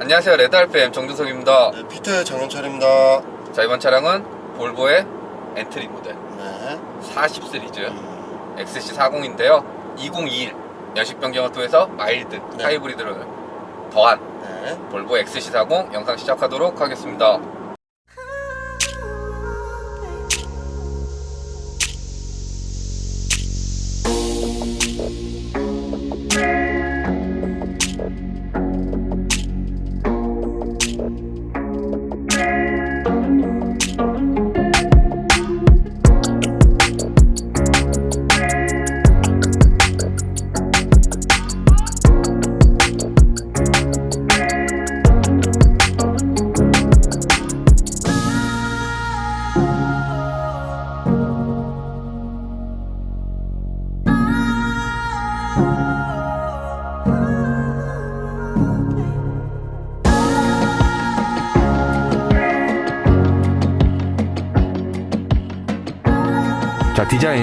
안녕하세요 레드알프엠 정두석입니다 네, 피터의 장현철입니다. 자 이번 차량은 볼보의 엔트리 모델 네. 40 시리즈 음, XC40인데요 2021 연식 변경을 통해서 마일드 네. 하이브리드를 더한 네. 볼보 XC40 영상 시작하도록 하겠습니다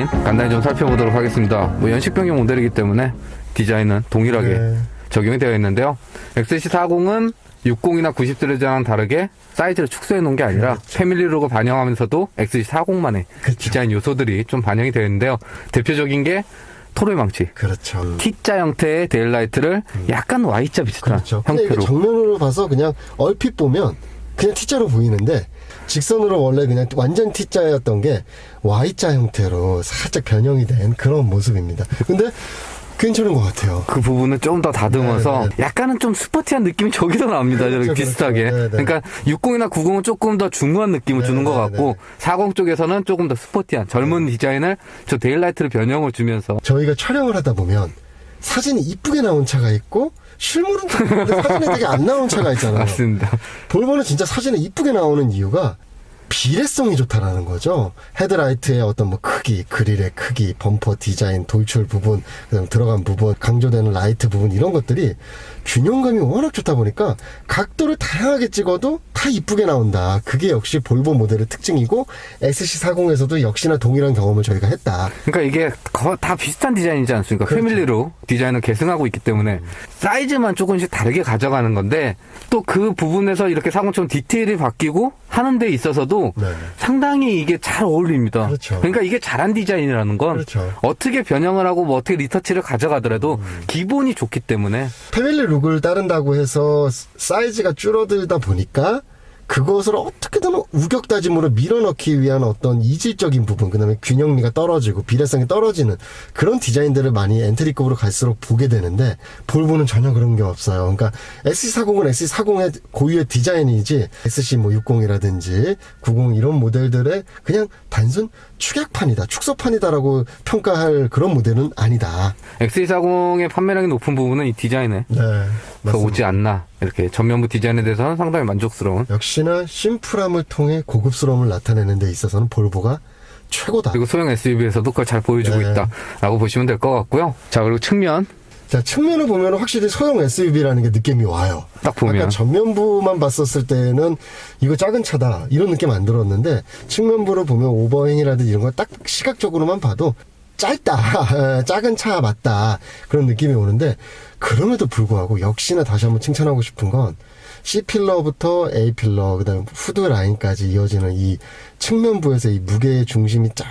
디자인 간단히 좀 살펴보도록 하겠습니다 뭐 연식 변경 모델이기 때문에 디자인은 동일하게 네. 적용이 되어 있는데요 XC40은 60이나 90 시리즈와는 다르게 사이즈를 축소해 놓은 게 아니라 패밀리룩을 반영하면서도 XC40만의 그렇죠. 디자인 요소들이 좀 반영이 되어 있는데요 그렇죠. 게 토르 망치 그렇죠. T자 형태의 데일라이트를 약간 Y자 비슷한 그렇죠. 형태로 정면으로 봐서 그냥 얼핏 보면 그냥 T자로 보이는데 직선으로 원래 그냥 완전 T자였던 게 Y자 형태로 살짝 변형이 된 그런 모습입니다. 근데 괜찮은 것 같아요. 그 부분은 좀더 다듬어서 네, 약간은 좀 스포티한 느낌이 저기서. 저렇게 그렇죠, 비슷하게. 그렇죠. 네, 네. 그러니까 60이나 90은 조금 더 중후한 느낌을 네, 주는 것 네, 같고 40 쪽에서는 조금 더 스포티한 젊은 디자인을 저 데일라이트를 변형을 주면서 저희가 촬영을 하다 보면 사진이 이쁘게 나온 차가 있고 실물은 사진이 되게 안 나온 차가 있잖아요. 맞습니다. 볼보는 진짜 사진에 이쁘게 나오는 이유가 비례성이 좋다라는 거죠. 헤드라이트의 어떤 뭐 크기, 그릴의 크기, 범퍼 디자인, 돌출 부분, 그다음 들어간 부분, 강조되는 라이트 부분 이런 것들이 균형감이 워낙 좋다 보니까 각도를 다양하게 찍어도 다 이쁘게 나온다. 그게 역시 볼보 모델의 특징이고 XC40에서도 역시나 동일한 경험을 저희가 했다. 그러니까 이게 거- 다 비슷한 디자인이지 않습니까? 그렇죠. 패밀리로 디자인을 계승하고 있기 때문에 사이즈만 조금씩 다르게 가져가는 건데 또 그 부분에서 이렇게 사공처럼 디테일이 바뀌고 하는 데 있어서도 네. 상당히 이게 잘 어울립니다. 그렇죠. 러니까 이게 잘한 디자인이라는 건 그렇죠. 어떻게 변형을 하고 뭐 어떻게 리터치를 가져가더라도 음. 기본이 좋기 때문에 패밀리 룩을 따른다고 해서 사이즈가 줄어들다 보니까 그것을 어떻게든 우격 다짐으로 밀어넣기 위한 어떤 이질적인 부분, 그 다음에 균형미가 떨어지고 비례성이 떨어지는 그런 디자인들을 많이 엔트리급으로 갈수록 보게 되는데 볼보는 전혀 그런 게 없어요. 그러니까 SC40은 SC40의 고유의 디자인이지 SC 뭐 60이라든지 90 이런 모델들의 그냥 단순 축약판이다, 축소판이다라고 평가할 그런 모델은 아니다. XE40의 판매량이 높은 부분은 이 디자인에 네. 오지 않나 이렇게 전면부 디자인에 대해서는 상당히 만족스러운 역시나 심플함을 통해 고급스러움을 나타내는 데 있어서는 볼보가 최고다. 그리고 소형 SUV에서도 그걸 잘 보여주고 네. 있다라고 보시면 될 것 같고요. 자 그리고 측면 자, 측면을 보면 확실히 소형 SUV라는 게 느낌이 와요. 딱 보면 아까 전면부만 봤었을 때는 이거 작은 차다 이런 느낌 안 들었는데 측면부를 보면 오버행이라든지 이런 거딱 시각적으로만 봐도 짧다 작은 차 맞다 그런 느낌이 오는데 그럼에도 불구하고 역시나 다시 한번 칭찬하고 싶은 건 C 필러부터 A 필러 그 다음 후드 라인까지 이어지는 이 측면부에서 이 무게의 중심이 쫙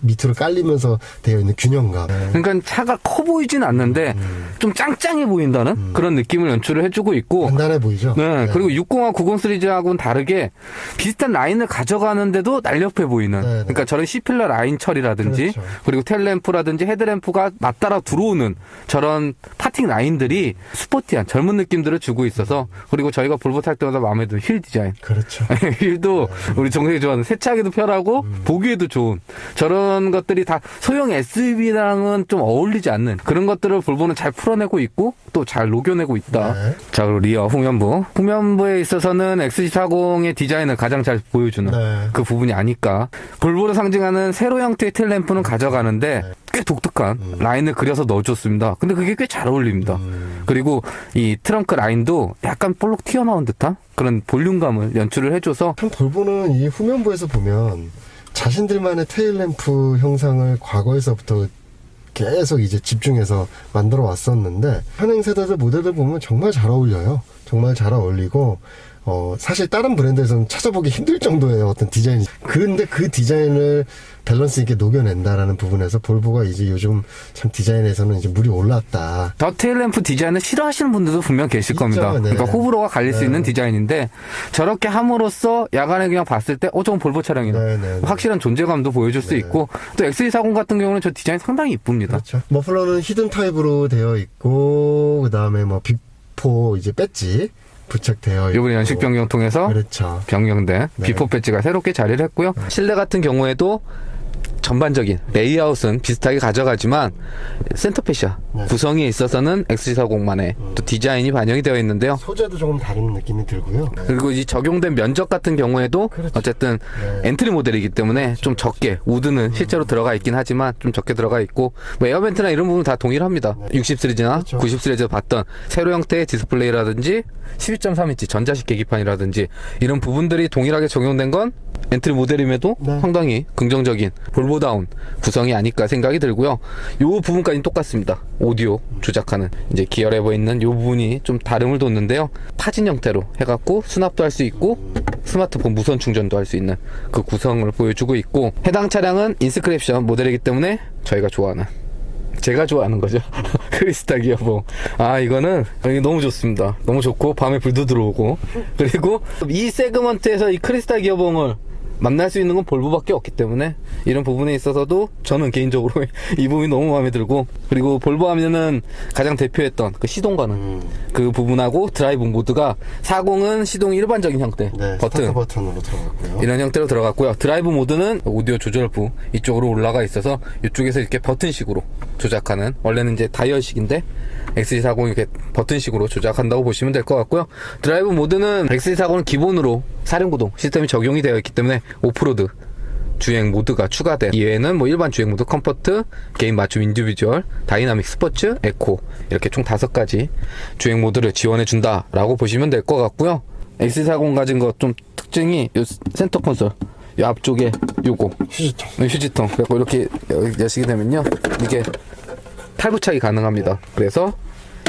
밑으로 깔리면서 되어 있는 균형감 그러니까 차가 커 보이진 않는데 좀 짱짱해 보인다는 그런 느낌을 연출을 해주고 있고 단단해 보이죠? 네, 그리고 60와 90 시리즈하고는 다르게 비슷한 라인을 가져가는데도 날렵해 보이는. 네, 네. 그러니까 저런 C필러 라인 처리라든지 그렇죠. 그리고 텔램프라든지 헤드램프가 맞따라 들어오는 저런 파팅 라인들이 스포티한 젊은 느낌들을 주고 있어서 그리고 저희가 볼보 탈 때마다 마음에 드는 휠 디자인. 그렇죠. 휠도 우리 정색이 좋아하는 세차하기도 편하고 보기에도 좋은 저런 것들이 다 소형 SUV랑은 좀 어울리지 않는 그런 것들을 볼보는 잘 풀어내고 있고 또 잘 녹여내고 있다. 네. 자 그리고 리어 후면부 후면부에 있어서는 XC40의 디자인을 가장 잘 보여주는 네. 그 부분이 아닐까 볼보를 상징하는 세로 형태의 텔램프는 가져가는데 네. 꽤 독특한 음. 라인을 그려서 넣어줬습니다 근데 그게 꽤 잘 어울립니다 음. 그리고 이 트렁크 라인도 약간 볼록 튀어나온 듯한 그런 볼륨감을 연출을 해줘서 참 볼보는 이 후면부에서 보면 자신들만의 테일램프 형상을 과거에서부터 계속 이제 집중해서 만들어 왔었는데 현행 세대들 모델들 보면 정말 잘 어울려요. 정말 잘 어울리고 어 사실 다른 브랜드에서는 찾아보기 힘들 정도의 어떤 디자인이 근데 그 디자인을 밸런스 있게 녹여낸다라는 부분에서 볼보가 이제 요즘 참 디자인에서는 이제 물이 올랐다. 더 테일 램프 디자인을 싫어하시는 분들도 분명 계실 있죠, 겁니다. 네. 그러니까 호불호가 갈릴 수 네. 있는 디자인인데 저렇게 함으로써 야간에 그냥 봤을 때 어, 저건 볼보 차량이다. 네, 네, 네. 확실한 존재감도 보여줄 수 있고 또 X240 같은 경우는 저 디자인 상당히 이쁩니다. 그렇죠. 머플러는 히든 타입으로 되어 있고 그다음에 뭐 비포 이제 배지 부착되어 이번에 연식 변경 통해서 그렇죠. 변경된 네. 비포 배지가 새롭게 자리를 했고요. 실내 같은 경우에도 전반적인 레이아웃은 비슷하게 가져가지만 센터페시아 네. 구성에 있어서는 X240만의 또 디자인이 반영이 되어 있는데요. 소재도 조금 다른 느낌이 들고요. 그리고 이 적용된 면적 같은 경우에도 그렇죠. 어쨌든 네. 엔트리 모델이기 때문에 좀 적게 우드는 실제로 들어가 있긴 하지만 좀 적게 들어가 있고 뭐 에어벤트나 이런 부분 다 동일합니다. 60 시리즈나 그렇죠. 90 시리즈 봤던 세로 형태의 디스플레이라든지 12.3인치 전자식 계기판이라든지 이런 부분들이 동일하게 적용된 건 엔트리 모델임에도 네. 상당히 긍정적인 볼보 다운 구성이 아닐까 생각이 들고요. 요 부분까지는 똑같습니다. 오디오 조작하는 이제 기어 레버 있는 요 부분이 좀 다름을 뒀는데요. 파진 형태로 해갖고 수납도 할 수 있고 스마트폰 무선 충전도 할 수 있는 그 구성을 보여주고 있고 해당 차량은 인스크립션 모델이기 때문에 저희가 좋아하는 제가 좋아하는 거죠. 크리스타 기어봉. 아, 이거는 너무 좋습니다. 너무 좋고, 밤에 불도 들어오고. 그리고 이 세그먼트에서 이 크리스타 기어봉을 만날 수 있는 건 볼보밖에 없기 때문에 이런 부분에 있어서도 저는 개인적으로 이 부분이 너무 마음에 들고 그리고 볼보 하면은 가장 대표했던 그 시동 가능 음. 그 부분하고 드라이브 모드가 40은 시동이 일반적인 형태 네, 버튼 버튼으로 들어갔고요. 이런 형태로 들어갔고요. 드라이브 모드는 오디오 조절부 이쪽으로 올라가 있어서 이쪽에서 이렇게 버튼식으로 조작하는 원래는 이제 다이얼식인데 XC40 이렇게 버튼식으로 조작한다고 보시면 될 것 같고요. 드라이브 모드는 XC40은 기본으로 사륜구동 시스템이 적용이 되어 있기 때문에 오프로드 주행 모드가 추가돼 이외에는 뭐 일반 주행 모드 컴포트 개인 맞춤 인디비주얼 다이나믹 스포츠 에코 이렇게 총 다섯 가지 주행 모드를 지원해 준다라고 보시면 될 것 같고요 X40 가진 것 좀 특징이 요 센터 콘솔 요 앞쪽에 요거 휴지통. 네, 휴지통 그래서 이렇게 여- 여시게 되면요 이게 탈부착이 가능합니다 그래서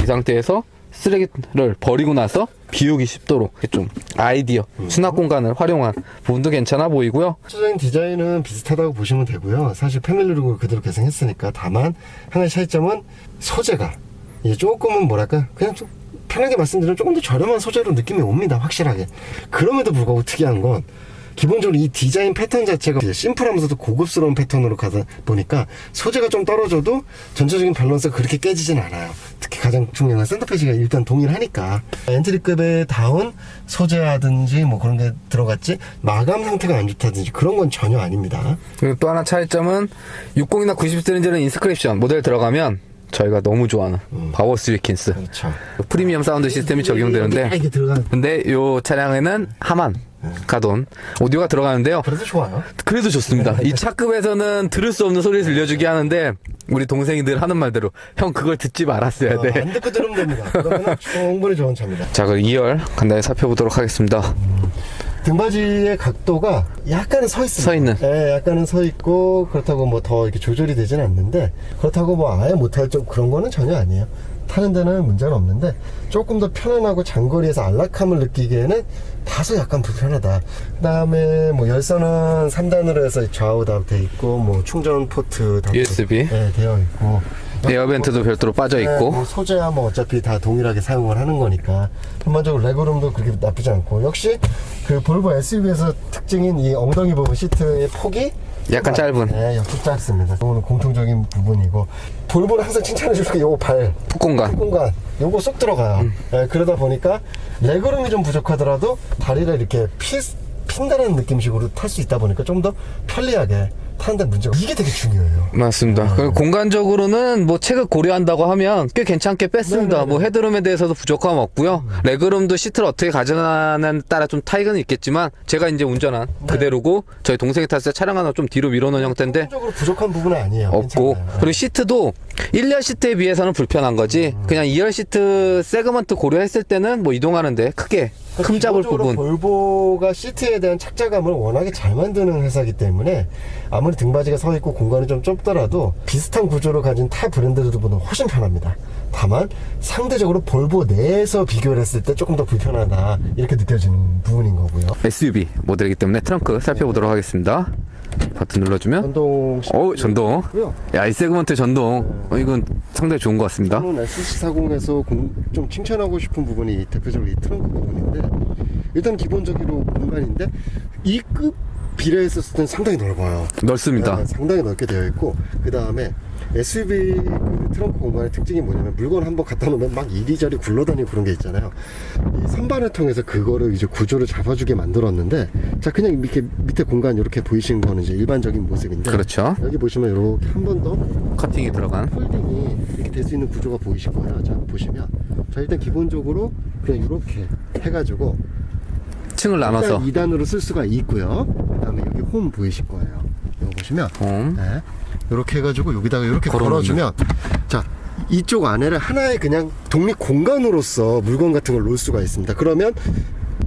이 상태에서 쓰레기를 버리고 나서 비우기 쉽도록 좀 아이디어 수납 공간을 활용한 부분도 괜찮아 보이고요 전체적인 디자인은 비슷하다고 보시면 되고요. 사실 패밀리룩을 그대로 계승했으니까 다만 하나의 차이점은 소재가 이게 조금은 뭐랄까 그냥 좀 편하게 말씀드리면 조금 더 저렴한 소재로 느낌이 옵니다. 확실하게. 그럼에도 불구하고 특이한 건 기본적으로 이 디자인 패턴 자체가 심플하면서도 고급스러운 패턴으로 가다 보니까 소재가 좀 떨어져도 전체적인 밸런스가 그렇게 깨지진 않아요. 특히 가장 중요한 건 센터페이지가 일단 동일하니까 엔트리급의 다운 소재라든지 뭐 그런 게 들어갔지 마감 상태가 안 좋다든지 그런 건 전혀 아닙니다. 그리고 또 하나 차이점은 60이나 90 시리즈는 인스크립션 모델 들어가면 저희가 너무 좋아하는 바워 스 위킨스 그렇죠. 프리미엄 사운드 시스템이 적용되는데 근데 요 차량에는 하만 가돈 오디오가 들어가는데요. 그래도 좋아요. 그래도 좋습니다. 이 차급에서는 들을 수 없는 소리 들려주게 하는데 우리 동생이 늘 하는 말대로 형 그걸 듣지 말았어야 어, 돼. 안 듣고 들으면 됩니다. 그러면 충분히 좋은 차입니다. 자, 그럼 2열 간단히 살펴보도록 하겠습니다. 등받이의 각도가 약간은 서 있습니다. 서 있는. 예, 약간은 서 있고 그렇다고 뭐 더 이렇게 조절이 되진 않는데 그렇다고 뭐 아예 못할 좀 그런 거는 전혀 아니에요. 타는 데는 문제는 없는데 조금 더 편안하고 장거리에서 안락함을 느끼기에는 다소 약간 불편하다. 그 다음에 뭐 열선은 3단으로 해서 좌우 다 돼 있고 뭐 충전 포트 다 USB. 예, 되어 있고. 에어벤트도 별도로 빠져 네, 있고. 뭐 소재야 뭐 어차피 다 동일하게 사용을 하는 거니까. 전반적으로 레그룸도 그렇게 나쁘지 않고. 역시 그 볼보 SUV에서 특징인 이 엉덩이 부분 시트의 폭이 약간 짧은 네, 역시 짧습니다. 이거는 공통적인 부분이고 볼보를 항상 칭찬해 게 요거 발 폭공간 공간 요거 쏙 들어가요. 음. 네, 그러다 보니까 레그룸이 좀 부족하더라도 다리를 이렇게 피, 핀다는 느낌식으로 탈 수 있다 보니까 좀 더 편리하게 타는데 문제가 이게 되게 중요해요. 맞습니다. 그리고 공간적으로는 뭐 체급 고려한다고 하면 꽤 괜찮게 뺐습니다. 네네네. 뭐 헤드룸에 대해서도 부족함 없고요. 레그룸도 시트를 어떻게 가져가냐에 따라 좀 차이는 있겠지만 제가 이제 운전한 그대로고 저희 동생이 탔을 때 차량 하나 좀 뒤로 밀어놓은 형태인데 기본적으로 부족한 부분은 아니에요. 없고 괜찮아요. 그리고 시트도 1열 시트에 비해서는 불편한 거지. 그냥 2열 시트 세그먼트 고려했을 때는 뭐 이동하는데 크게 기본적으로 부분. 볼보가 시트에 대한 착자감을 워낙에 잘 만드는 회사이기 때문에 아무리 등받이가 서 있고 공간이 좀 좁더라도 비슷한 구조를 가진 타 브랜드들보다 훨씬 편합니다. 다만 상대적으로 볼보 내에서 비교를 했을 때 조금 더 불편하다 이렇게 느껴지는 부분인 거고요. SUV 모델이기 때문에 트렁크 살펴보도록 하겠습니다. 버튼 눌러주면 전동 어우 전동. 고요. 야 이 세그먼트 전동. 어, 이건 상당히 좋은 것 같습니다. 저는 SC40에서 좀 칭찬하고 싶은 부분이 대표적으로 이 트렁크 부분인데 일단 기본적으로 공간인데 이급 비례했었을 때는 상당히 넓어요. 넓습니다. 네, 상당히 넓게 되어 있고 그 다음에 SUV 그 트렁크 공간의 특징이 뭐냐면 물건 한번 갖다 놓으면 막 이리저리 굴러다니고 그런 게 있잖아요. 이 선반을 통해서 그거를 이제 구조를 잡아주게 만들었는데 자 그냥 이렇게 밑에 공간 이렇게 보이시는 거는 이제 일반적인 모습인데 그렇죠. 여기 보시면 이렇게 한 번 더 커팅이 들어간. 폴딩이 이렇게 될 수 있는 구조가 보이실 거예요. 자 보시면 자 일단 기본적으로 그냥 이렇게 해가지고 층을 나눠서 2단으로 쓸 수가 있고요. 그다음에 여기 홈 보이실 거예요. 이거 보시면 홈. 네. 이렇게 해가지고 여기다가 이렇게. 걸어주면 자 이쪽 안에를 하나의 그냥 독립 공간으로서 물건 같은 걸 놓을 수가 있습니다. 그러면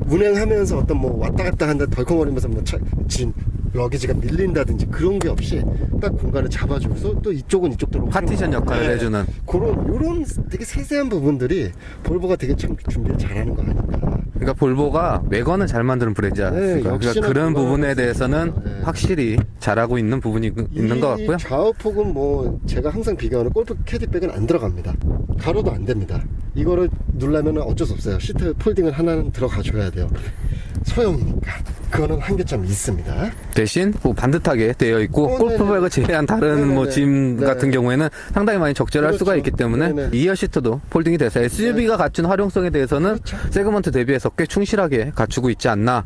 운행하면서 어떤 뭐 왔다 갔다 한다 덜컹거리면서 뭐 차, 진 러기지가 밀린다든지 그런 게 없이 딱 공간을 잡아주면서 또 이쪽은 이쪽대로 파티션 역할을 네. 해주는. 그런 요런 되게 세세한 부분들이 볼보가 되게 참 준비를 잘하는 거 아닌가. 그러니까 볼보가 외관은 잘 만드는 브랜드지 않습니까? 네, 그러니까 역시나 그런 그건 부분에 대해서는 네. 확실히 잘하고 있는 부분이 있는 것 같고요. 이 좌우폭은 뭐 제가 항상 비교하는 골프 캐디백은 안 들어갑니다. 가로도 안 됩니다. 이거를 누르려면 어쩔 수 없어요. 시트 폴딩을 하나는 들어가 줘야 돼요. 소형이니까 그거는 한계점이 있습니다. 대신 뭐 반듯하게 되어 있고 어, 골프백을 제외한 다른. 뭐 짐 네. 같은 경우에는 상당히 많이 적재를 할 그렇죠. 수가 있기 때문에 네네. 2열 시트도 폴딩이 돼서 SUV가 갖춘 활용성에 대해서는 그렇죠. 세그먼트 대비해서 꽤 충실하게 갖추고 있지 않나.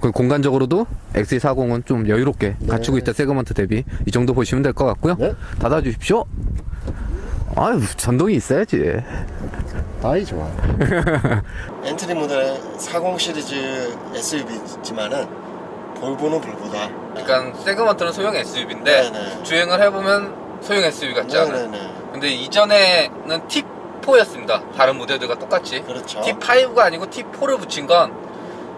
그 공간적으로도 XC40은 좀 여유롭게 네. 갖추고 있다 세그먼트 대비 이 정도 보시면 될 것 같고요. 네. 닫아 주십시오. 아유 전동이 있어야지. 아이 좋아. 엔트리 모델 40 시리즈 SUV지만은 볼보는 볼보다. 그러니까 세그먼트는 소형 SUV인데 네네. 주행을 해보면 소형 SUV 같지 않아요. 네네네. 근데 이전에는 T4였습니다. 다른 모델들과 똑같이. 그렇죠. T5가 아니고 T4를 붙인 건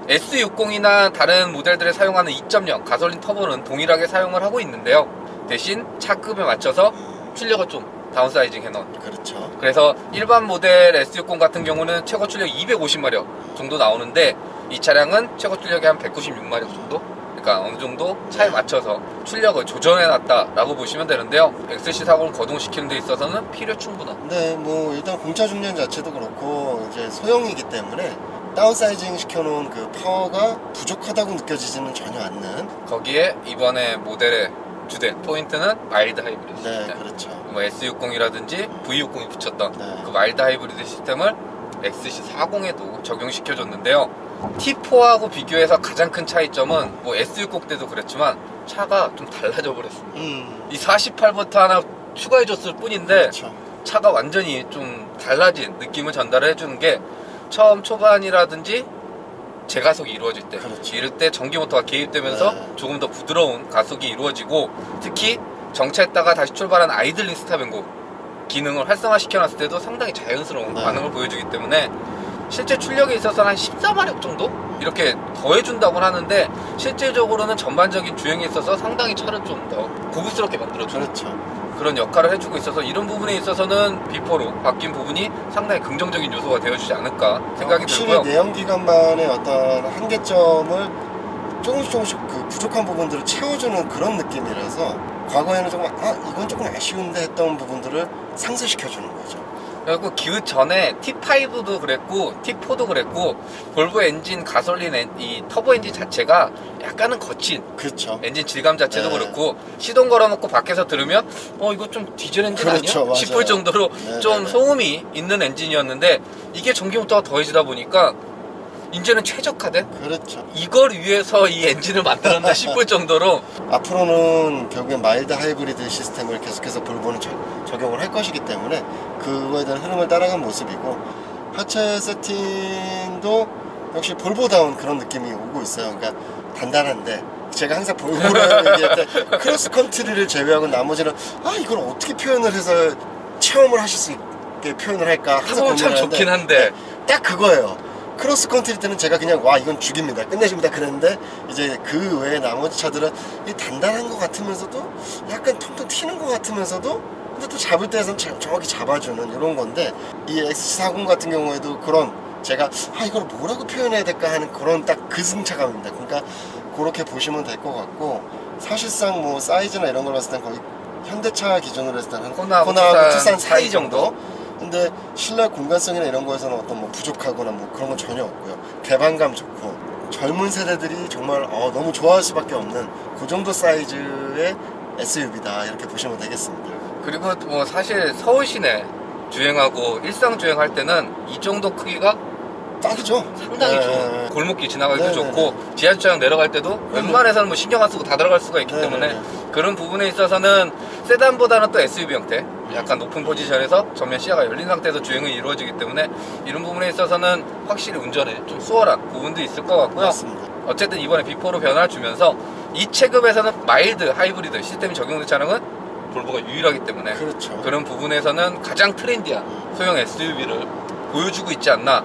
S60이나 다른 모델들에 사용하는 2.0 가솔린 터보는 동일하게 사용을 하고 있는데요. 대신 차급에 맞춰서 음, 출력을 좀 다운사이징 해놓은. 그렇죠. 그래서 일반 모델 S60 같은 경우는 최고 출력 250마력 정도 나오는데 이 차량은 최고 출력이 한 196마력 정도? 그러니까 어느 정도 차에 맞춰서 출력을 조정해놨다라고 보시면 되는데요. XC40을 거동시키는 데 있어서는 필요 충분한 근데 뭐 일단 공차 중년 자체도 그렇고 이제 소형이기 때문에 다운사이징 시켜놓은 그 파워가 부족하다고 느껴지지는 전혀 않는. 거기에 이번에 모델의 주된 포인트는 마일드 하이브리드 네, 시스템. 그렇죠. 뭐 S60이라든지 V60이 붙였던 네. 그 마일드 하이브리드 시스템을 XC40에도 적용시켜줬는데요. T4하고 비교해서 가장 큰 차이점은 뭐 S60 때도 그랬지만 차가 좀 달라져 버렸습니다. 음, 이 48V 하나 추가해줬을 뿐인데 그렇죠. 차가 완전히 좀 달라진 느낌을 전달해 주는 게 처음 초반이라든지 재가속이 이루어질 때 그렇죠. 이럴 때 전기 모터가 개입되면서 네. 조금 더 부드러운 가속이 이루어지고 특히 정차했다가 다시 출발한 아이들링 스탑앤고 기능을 활성화시켜 놨을 때도 상당히 자연스러운 네. 반응을 보여주기 때문에 실제 출력에 있어서는 한 14마력 정도 이렇게 더해준다고 하는데 실제적으로는 전반적인 주행에 있어서 상당히 차를 좀 더 고급스럽게 만들어주는 그렇죠. 그런 역할을 해주고 있어서 이런 부분에 있어서는 비포로 바뀐 부분이 상당히 긍정적인 요소가 되어주지 않을까 생각이 확실히 들고요. 내연기관만의 어떤 한계점을 조금씩 조금씩 그 부족한 부분들을 채워주는 그런 느낌이라서 과거에는 정말 아 이건 조금 아쉬운데 했던 부분들을 상쇄시켜주는 거죠. 그리고 그 전에 T5도 그랬고 T4도 그랬고 볼보 엔진 가솔린 엔, 이 터보 엔진 자체가 약간은 거친 그렇죠. 엔진 질감 자체도 네. 그렇고 시동 걸어놓고 밖에서 들으면 어 이거 좀 디젤 엔진 그렇죠, 아니야? 맞아요. 싶을 정도로 네, 좀 네, 네. 소음이 있는 엔진이었는데 이게 전기모터가 더해지다 보니까 이제는 최적화된 그렇죠. 이걸 위해서 이 엔진을 만들었나 싶을 정도로 앞으로는 결국엔 마일드 하이브리드 시스템을 계속해서 볼보는 적- 적용을 할 것이기 때문에 그거에 대한 흐름을 따라간 모습이고 하체 세팅도 역시 볼보다운 그런 느낌이 오고 있어요. 그러니까 단단한데 제가 항상 볼보라는 얘기할 때 크로스 컨트리를 제외하고 나머지는 아 이걸 어떻게 표현을 해서 체험을 하실 수 있게 표현을 할까 항상 타보면 참 좋긴 하는데 한데 딱 그거예요. 크로스 컨트리 때는 제가 그냥 와 이건 죽입니다 끝내줍니다 그랬는데 이제 그 외에 나머지 차들은 이 단단한 것 같으면서도 약간 통통 튀는 것 같으면서도 근데 또 잡을 때에선 자- 정확히 잡아주는 이런 건데 이 X40 같은 경우에도 그런 제가 아 이걸 뭐라고 표현해야 될까 하는 그런 딱 그 승차감입니다. 그러니까 그렇게 보시면 될 것 같고 사실상 뭐 사이즈나 이런 걸 봤을 땐 거의 현대차 기준으로 했을 때는 코나하고 투싼 사이 사이 정도 근데 실내 공간성이나 이런 거에서는 어떤 뭐 부족하거나 뭐 그런 건 전혀 없고요. 개방감 좋고 젊은 세대들이 정말 어, 너무 좋아할 수밖에 없는 그 정도 사이즈의 SUV다 이렇게 보시면 되겠습니다. 그리고 뭐 사실 서울 시내 주행하고 일상 주행할 때는 이 정도 크기가 딱이죠. 상당히 네. 좋은 골목길 지나가기도 네, 좋고 지하철장 내려갈 때도 웬만해서는 뭐 신경 안 쓰고 다 들어갈 수가 있기 네, 때문에 네, 네. 그런 부분에 있어서는 세단보다는 또 SUV 형태 약간 높은 포지션에서 전면 시야가 열린 상태에서 주행이 이루어지기 때문에 이런 부분에 있어서는 확실히 운전에 좀 수월한 부분도 있을 것 같고요 맞습니다. 어쨌든 이번에 비포로 변화를 주면서 이 체급에서는 마일드 하이브리드 시스템이 적용된 차량은 볼보가 유일하기 때문에 그렇죠. 그런 부분에서는 가장 트렌디한 소형 SUV를 보여주고 있지 않나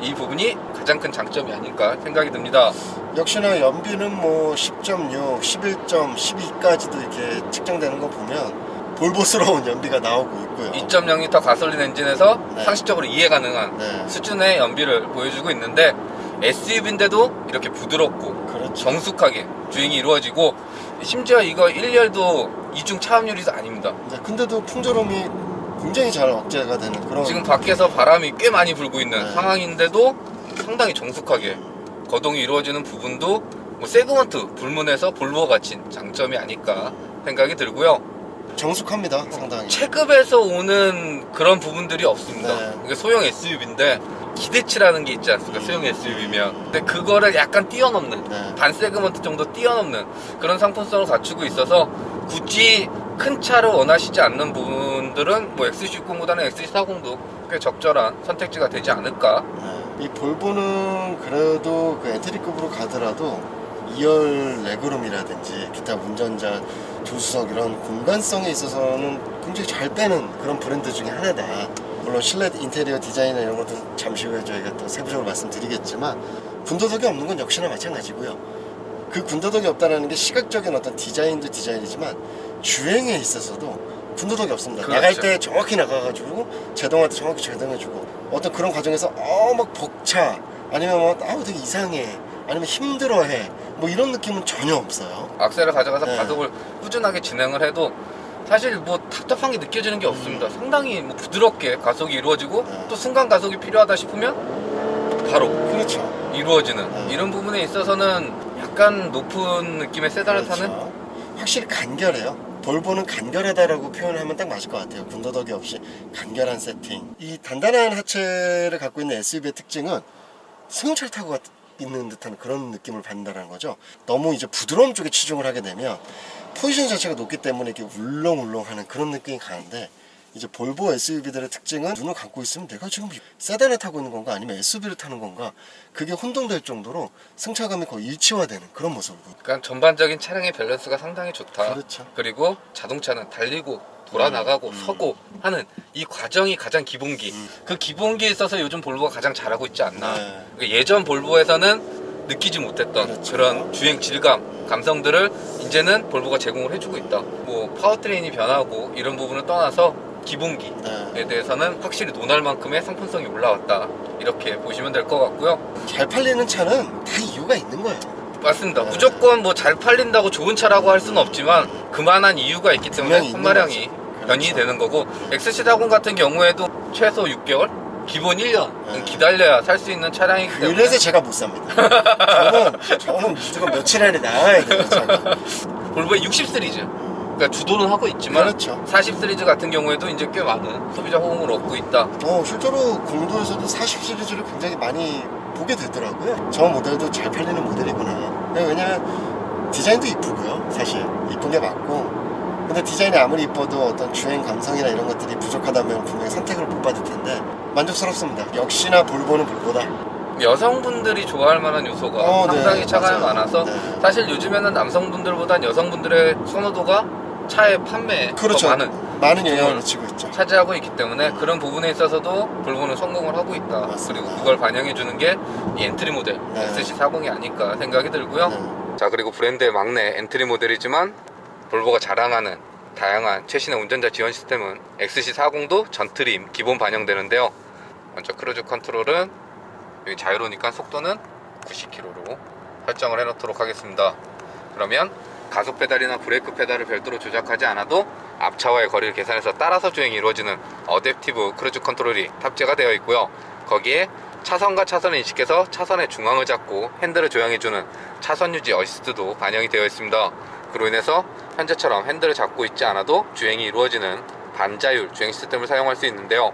이 부분이 가장 큰 장점이 아닐까 생각이 듭니다. 역시나 연비는 뭐 10.6, 11점, 12까지도 이렇게 측정되는 거 보면 볼보스러운 연비가 나오고 있고요. 2.0L 가솔린 엔진에서 네. 상식적으로 이해 가능한 네, 수준의 연비를 보여주고 있는데 SUV인데도 이렇게 부드럽고 그렇죠. 정숙하게 주행이 이루어지고 심지어 이거 1열도 이중 차음유리도 아닙니다. 네, 근데도 풍조음이 굉장히 잘 억제가 되는 그런 지금 밖에서 바람이 꽤 많이 불고 있는 네. 상황인데도 상당히 정숙하게 거동이 이루어지는 부분도 뭐 세그먼트 불문에서 볼보가 갖춘 장점이 아닐까 생각이 들고요. 정숙합니다. 상당히. 체급에서 오는 그런 부분들이 없습니다. 네. 이게 소형 SUV인데 기대치라는 게 있지 않습니까? 소형 SUV면. 근데 그거를 약간 뛰어넘는 네. 반 세그먼트 정도 뛰어넘는 그런 상품성을 갖추고 있어서 굳이 큰 차를 원하시지 않는 분들은 뭐 XC60보다는 XC40도 꽤 적절한 선택지가 되지 않을까. 네. 이 볼보는 그래도 그 엔트리급으로 가더라도 2열 레그룸이라든지 기타 운전자 조수석 이런 공간성에 있어서는 굉장히 잘 빼는 그런 브랜드 중에 하나다. 물론 실내 인테리어 디자인이나 이런 것도 잠시 후에 저희가 또 세부적으로 말씀드리겠지만 군더더기 없는 건 역시나 마찬가지고요. 그 군더더기 없다라는 게 시각적인 어떤 디자인도 디자인이지만 주행에 있어서도 군더더기 없습니다. 그렇죠. 나갈 때 정확히 나가가지고 제동할 때 정확히 제동해주고 어떤 그런 과정에서 어 막 벅차 아니면 뭐 아우 되게 이상해 아니면 힘들어해 뭐 이런 느낌은 전혀 없어요. 악셀을 가져가서 네. 가속을 꾸준하게 진행을 해도 사실 뭐 답답한 게 느껴지는 게 없습니다. 상당히 뭐 부드럽게 가속이 이루어지고 음. 네. 또 순간 가속이 필요하다 싶으면 바로 그렇죠. 이루어지는 네. 이런 부분에 있어서는 약간 높은 느낌의 세단을 타는 그렇죠. 확실히 간결해요. 볼보는 간결하다라고 표현하면 딱 맞을 것 같아요. 군더더기 없이 간결한 세팅. 이 단단한 하체를 갖고 있는 SUV의 특징은 승용차를 타고 갔- 있는 듯한 그런 느낌을 받는다는 거죠. 너무 이제 부드러움 쪽에 치중을 하게 되면 포지션 자체가 높기 때문에 이렇게 울렁울렁하는 그런 느낌이 가는데 이제 볼보 SUV들의 특징은 눈을 감고 있으면 내가 지금 세단을 타고 있는 건가 아니면 SUV를 타는 건가 그게 혼동될 정도로 승차감이 거의 일치화되는 그런 모습을 보여요. 그러니까 전반적인 차량의 밸런스가 상당히 좋다. 그렇죠. 그리고 자동차는 달리고 돌아 나가고 음. 서고 하는 이 과정이 가장 기본기. 음. 그 기본기에 있어서 요즘 볼보가 가장 잘하고 있지 않나. 네. 그러니까 예전 볼보에서는 느끼지 못했던 그렇죠. 그런 주행 질감, 감성들을 이제는 볼보가 제공을 해주고 있다. 뭐 파워트레인이 변하고 이런 부분을 떠나서 기본기에 네. 대해서는 확실히 논할 만큼의 상품성이 올라왔다. 이렇게 보시면 될 것 같고요. 잘 팔리는 차는 다 이유가 있는 거예요. 맞습니다. 네. 무조건 뭐 잘 팔린다고 좋은 차라고 할 수는 없지만 그만한 이유가 있기 때문에 분명히 있는 판매량이 그렇죠. 되는 거고 XC40 같은 경우에도 최소 6개월, 기본 1년 네. 기다려야 살 수 있는 차량이기 때문에 그래서 제가 못 삽니다. 저는 저는 무조건 며칠 안에 나와야 돼요. 차가. 볼보의 60 시리즈 그러니까 주도는 하고 있지만 그렇죠. 40 시리즈 같은 경우에도 이제 꽤 많은 소비자 호응을 얻고 있다. 어 실제로 공도에서도 40 시리즈를 굉장히 많이 보게 되더라고요. 저 모델도 잘 팔리는 모델이구나. 네, 왜냐면 디자인도 이쁘고요. 사실 이쁜 게 맞고. 근데 디자인이 아무리 이뻐도 어떤 주행 감성이나 이런 것들이 부족하다면 분명히 선택을 못 받을 텐데 만족스럽습니다. 역시나 볼보는 볼보다. 여성분들이 좋아할 만한 요소가 어, 네, 상당히 차가 맞아요. 많아서 네. 사실 요즘에는 남성분들보단 여성분들의 선호도가 차의 판매에 그렇죠. 더 많은 많은 영향을 미치고 있죠. 차지하고 있기 때문에 그런 부분에 있어서도 볼보는 성공을 하고 있다. 맞습니다. 그리고 그걸 반영해 주는 게 이 엔트리 모델 네. XC40이 아닐까 생각이 들고요. 네. 자 그리고 브랜드의 막내 엔트리 모델이지만 볼보가 자랑하는 다양한 최신의 운전자 지원 시스템은 XC40도 전트림 기본 반영되는데요. 먼저 크루즈 컨트롤은 여기 자유로니까 속도는 90km로 설정을 해놓도록 하겠습니다. 그러면 가속 페달이나 브레이크 페달을 별도로 조작하지 않아도 앞차와의 거리를 계산해서 따라서 주행이 이루어지는 어댑티브 크루즈 컨트롤이 탑재가 되어 있고요. 거기에 차선과 차선을 인식해서 차선의 중앙을 잡고 핸들을 조향해주는 차선 유지 어시스트도 반영이 되어 있습니다. 그로 인해서 현재처럼 핸들을 잡고 있지 않아도 주행이 이루어지는 반자율 주행 시스템을 사용할 수 있는데요.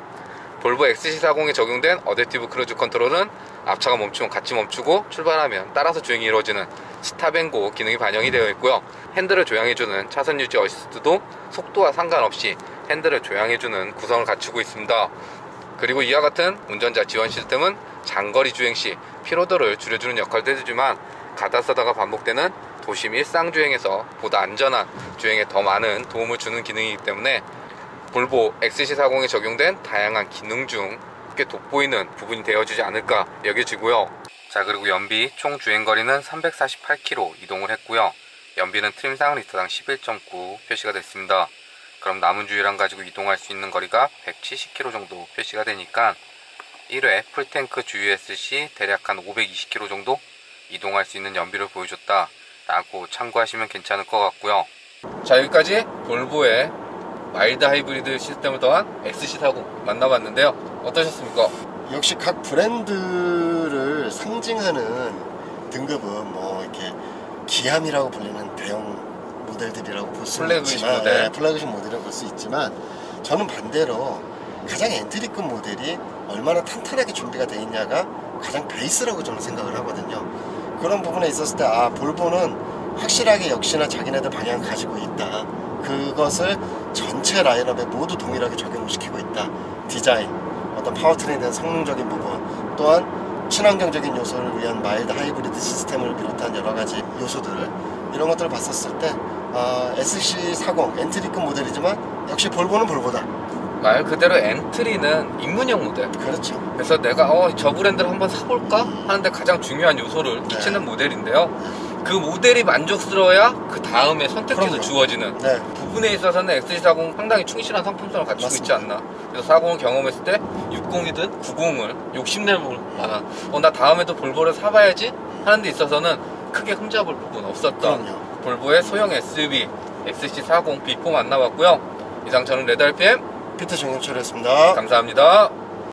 볼보 XC40에 적용된 어댑티브 크루즈 컨트롤은 앞차가 멈추면 같이 멈추고 출발하면 따라서 주행이 이루어지는 스탑앤고 기능이 반영이 되어 있고요. 핸들을 조향해주는 차선 유지 어시스트도 속도와 상관없이 핸들을 조향해주는 구성을 갖추고 있습니다. 그리고 이와 같은 운전자 지원 시스템은 장거리 주행 시 피로도를 줄여주는 역할도 해주지만 가다 서다가 반복되는 도심 일상 주행에서 보다 안전한 주행에 더 많은 도움을 주는 기능이기 때문에 볼보 XC40에 적용된 다양한 기능 중 꽤 돋보이는 부분이 되어주지 않을까 여겨지고요. 자 그리고 연비 총 주행거리는 348km 이동을 했고요. 연비는 트림상 리터당 11.9 표시가 됐습니다. 그럼 남은 주유량 가지고 이동할 수 있는 거리가 170km 정도 표시가 되니까 1회 풀탱크 주유했을 시 대략 한 520km 정도 이동할 수 있는 연비를 보여줬다 라고 참고하시면 괜찮을 것 같고요 자 여기까지 볼보의 마일드 하이브리드 시스템을 더한 XC40 만나봤는데요 어떠셨습니까? 역시 각 브랜드를 상징하는 등급은 뭐 이렇게 기함이라고 불리는 대형 모델들이라고 볼 수 있지만 모델. 네, 플래그십 모델이라고 볼 수 있지만 저는 반대로 가장 엔트리급 모델이 얼마나 탄탄하게 준비가 되어 있냐가 가장 베이스라고 저는 생각을 하거든요. 그런 부분에 있었을 때 아 볼보는 확실하게 역시나 자기네들 방향을 가지고 있다. 그것을 전체 라인업에 모두 동일하게 적용을 시키고 있다. 디자인, 어떤 파워트레인에 대한 성능적인 부분, 또한 친환경적인 요소를 위한 마일드 하이브리드 시스템을 비롯한 여러 가지 요소들을 이런 것들을 봤었을 때 아, SC40 엔트리급 모델이지만 역시 볼보는 볼보다. 말 그대로 엔트리는 입문형 모델 그렇죠. 그래서 내가 어, 저 브랜드를 한번 사볼까 하는데 가장 중요한 요소를 네. 끼치는 모델인데요 그 모델이 만족스러워야 그 다음에 선택지도 그럼요. 주어지는 네. 부분에 있어서는 XC40 상당히 충실한 상품성을 갖추고 있지 맞습니다. 않나. 그래서 40을 경험했을 때 60이든 90을 욕심내볼 만한 어, 나 다음에도 볼보를 사봐야지 하는 데 있어서는 크게 흠잡을 부분 없었던 그럼요. 볼보의 소형 SUV XC40 B4 만나봤고요. 이상 저는 레드 RPM 피터 정영철이었습니다. 감사합니다.